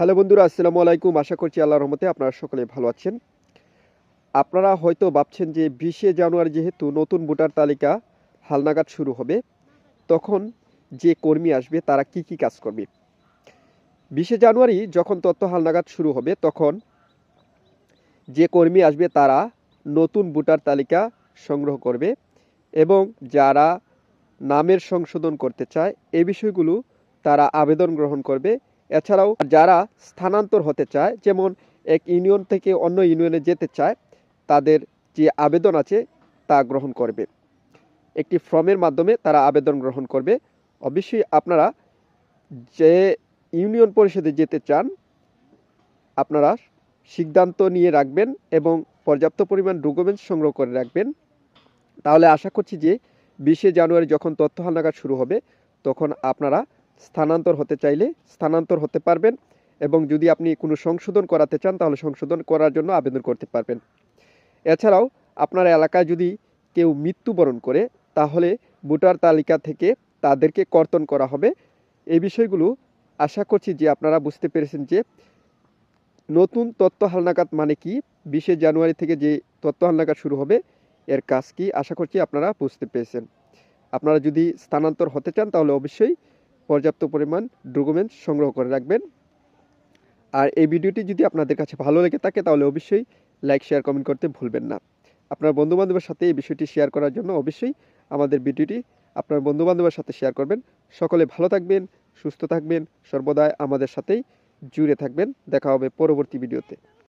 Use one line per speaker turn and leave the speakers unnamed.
Hello বন্ধুরা, আসসালামু আলাইকুম। আশা করছি আল্লাহর রহমতে আপনারা সকলে ভালো আছেন। আপনারা হয়তো ভাবছেন যে বিশে জানুয়ারি যেহেতু নতুন ভোটার তালিকা হালনাগাদ শুরু হবে, তখন যে কর্মী আসবে তারা কি কি কাজ করবে? বিশে জানুয়ারি যখন তথ্য হালনাগাদ শুরু হবে, তখন যে কর্মী আসবে তারা নতুন ভোটার তালিকা সংগ্রহ করবে এবং যারা নামের সংশোধন করতে চায়, এ বিষয়গুলো তারা আবেদন গ্রহণ করবে। এছাড়াও যারা স্থানান্তর হতে চায়, যেমন এক ইউনিয়ন থেকে অন্য ইউনিয়নে যেতে চায়, তাদের যে আবেদন আছে তা গ্রহণ করবে। একটি ফর্মের মাধ্যমে তারা আবেদন গ্রহণ করবে। অবশ্যই আপনারা যে ইউনিয়ন পরিষদে যেতে চান, আপনারা সিদ্ধান্ত নিয়ে রাখবেন এবং পর্যাপ্ত পরিমাণ ডকুমেন্টস সংগ্রহ করে রাখবেন। তাহলে আশা করছি যে বিশে জানুয়ারি যখন তথ্য হালনাগাদ শুরু হবে, তখন আপনারা স্থানান্তর হতে চাইলে স্থানান্তর হতে পারবেন এবং যদি আপনি কোনো সংশোধন করাতে চান, তাহলে সংশোধন করার জন্য আবেদন করতে পারবেন। এছাড়াও, আপনার এলাকায় যদি কেউ মৃত্যুবরণ করে, তাহলে ভোটার তালিকা থেকে তাদেরকে কর্তন করা হবে। এই বিষয়গুলো আশা করছি যে আপনারা বুঝতে পেরেছেন যে নতুন তত্ত্ব হালনাগাদ মানে কি? বিশে জানুয়ারি থেকে যে তত্ত্ব হালনাগাদ শুরু হবে, এর কাজ কি? আশা করছি আপনারা বুঝতে পেরেছেন। আপনারা যদি স্থানান্তর হতে চান, তাহলে অবশ্যই পর্যাপ্ত পরিমাণ ডকুমেন্টস সংগ্রহ করে রাখবেন। আর এই ভিডিওটি যদি আপনাদের কাছে ভালো লেগে থাকে, তাহলে অবশ্যই লাইক, শেয়ার, কমেন্ট করতে ভুলবেন না। আপনার বন্ধুবান্ধবের সাথে এই বিষয়টি শেয়ার করার জন্য অবশ্যই আমাদের ভিডিওটি আপনার বন্ধুবান্ধবের সাথে শেয়ার করবেন। সকলে ভালো থাকবেন, সুস্থ থাকবেন, সর্বদাই আমাদের সাথেই জুড়ে থাকবেন। দেখা হবে পরবর্তী ভিডিওতে।